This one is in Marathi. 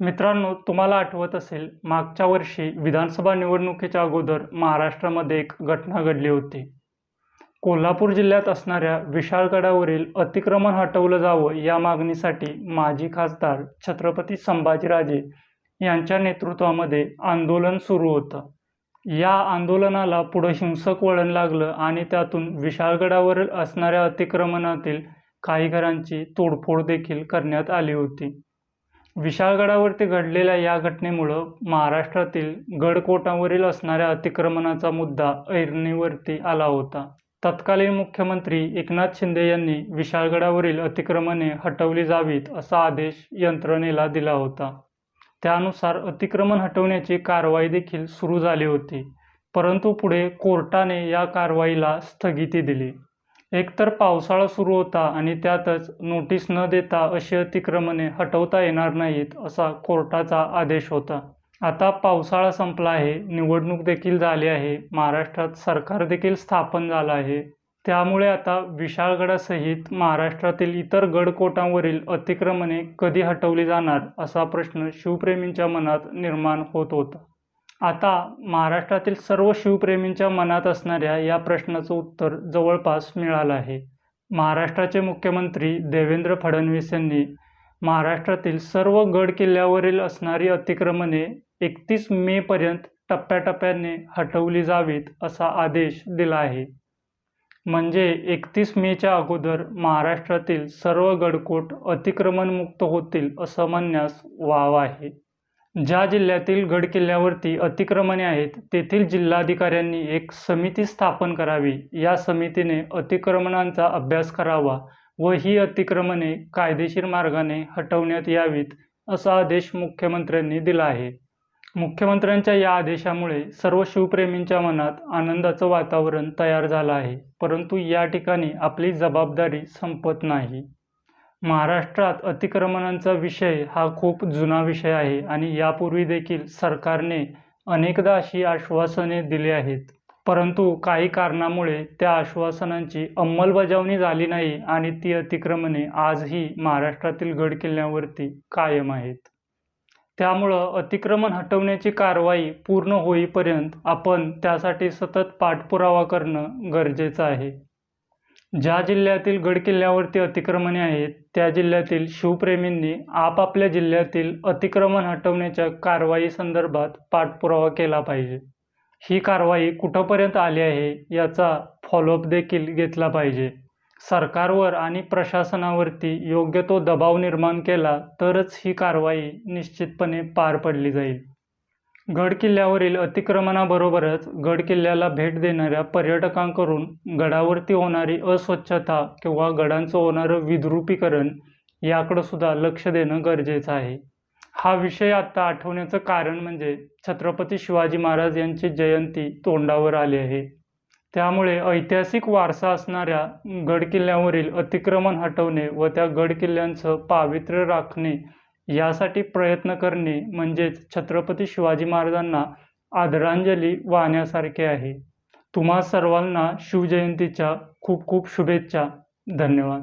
मित्रांनो तुम्हाला आठवत असेल मागच्या वर्षी विधानसभा निवडणुकीच्या अगोदर महाराष्ट्रामध्ये एक घटना घडली होती. कोल्हापूर जिल्ह्यात असणाऱ्या विशाळगडावरील अतिक्रमण हटवलं जावं या मागणीसाठी माजी खासदार छत्रपती संभाजीराजे यांच्या नेतृत्वामध्ये आंदोलन सुरू होतं. या आंदोलनाला पुढं हिंसक वळण लागलं आणि त्यातून विशाळगडावरील असणाऱ्या अतिक्रमणातील काही घरांची तोडफोड देखील करण्यात आली होती. विशाळगडावरती घडलेल्या या घटनेमुळं महाराष्ट्रातील गडकोटावरील असणाऱ्या अतिक्रमणाचा मुद्दा ऐरणीवरती आला होता. तत्कालीन मुख्यमंत्री एकनाथ शिंदे यांनी विशाळगडावरील अतिक्रमणे हटवली जावीत असा आदेश यंत्रणेला दिला होता. त्यानुसार अतिक्रमण हटवण्याची कारवाई देखील सुरू झाली होती परंतु पुढे कोर्टाने या कारवाईला स्थगिती दिली. एकतर पावसाळा सुरू होता आणि त्यातच नोटीस न देता अशी अतिक्रमणे हटवता येणार नाहीत असा कोर्टाचा आदेश होता. आता पावसाळा संपला आहे निवडणूक देखील झाली आहे महाराष्ट्रात सरकार देखील स्थापन झालं आहे. त्यामुळे आता विशाळगडासहित महाराष्ट्रातील इतर गडकोटांवरील अतिक्रमणे कधी हटवली जाणार असा प्रश्न शिवप्रेमींच्या मनात निर्माण होत होता. आता महाराष्ट्रातील सर्व शिवप्रेमींच्या मनात असणाऱ्या या प्रश्नाचं उत्तर जवळपास मिळालं आहे. महाराष्ट्राचे मुख्यमंत्री देवेंद्र फडणवीस यांनी महाराष्ट्रातील सर्व गड किल्ल्यावरील असणारी अतिक्रमणे एकतीस मेपर्यंत टप्प्याटप्प्याने हटवली जावीत असा आदेश दिला आहे. म्हणजे एकतीस मेच्या अगोदर महाराष्ट्रातील सर्व गडकोट अतिक्रमणमुक्त होतील असं म्हणण्यास वाव आहे. ज्या जिल्ह्यातील गडकिल्ल्यावरती अतिक्रमणे आहेत तेथील जिल्हाधिकाऱ्यांनी एक समिती स्थापन करावी. या समितीने अतिक्रमणांचा अभ्यास करावा व ही अतिक्रमणे कायदेशीर मार्गाने हटवण्यात यावीत असा आदेश मुख्यमंत्र्यांनी दिला आहे. मुख्यमंत्र्यांच्या या आदेशामुळे सर्व शिवप्रेमींच्या मनात आनंदाचं वातावरण तयार झालं आहे परंतु या ठिकाणी आपली जबाबदारी संपत नाही. महाराष्ट्रात अतिक्रमणांचा विषय हा खूप जुना विषय आहे आणि यापूर्वी देखील सरकारने अनेकदा अशी आश्वासने दिली आहेत. परंतु काही कारणामुळे त्या आश्वासनांची अंमलबजावणी झाली नाही आणि ती अतिक्रमणे आजही महाराष्ट्रातील गडकिल्ल्यावरती कायम आहेत. त्यामुळं अतिक्रमण हटवण्याची कारवाई पूर्ण होईपर्यंत आपण त्यासाठी सतत पाठपुरावा करणं गरजेचं आहे. ज्या जिल्ह्यातील गडकिल्ल्यावरती अतिक्रमणे आहेत त्या जिल्ह्यातील शिवप्रेमींनी आपापल्या जिल्ह्यातील अतिक्रमण हटवण्याच्या कारवाई संदर्भात पाठपुरावा केला पाहिजे. ही कारवाई कुठंपर्यंत आली आहे याचा फॉलोअप देखील घेतला पाहिजे. सरकारवर आणि प्रशासनावरती योग्य तो दबाव निर्माण केला तरच ही कारवाई निश्चितपणे पार पडली जाईल. गडकिल्ल्यावरील अतिक्रमणाबरोबरच गडकिल्ल्याला भेट देणाऱ्या पर्यटकांकडून गडावरती होणारी अस्वच्छता किंवा गडांचं होणारं विद्रुपीकरण याकडं सुद्धा लक्ष देणं गरजेचं आहे. हा विषय आत्ता आठवण्याचं कारण म्हणजे छत्रपती शिवाजी महाराज यांची जयंती तोंडावर आली आहे. त्यामुळे ऐतिहासिक वारसा असणाऱ्या गडकिल्ल्यावरील अतिक्रमण हटवणे व त्या गडकिल्ल्यांचं पावित्र्य राखणे यासाठी प्रयत्न करणे म्हणजेच छत्रपती शिवाजी महाराजांना आदरांजली वाहण्यासारखे आहे. तुम्हा सर्वांना शिवजयंतीच्या खूप खूप शुभेच्छा. धन्यवाद.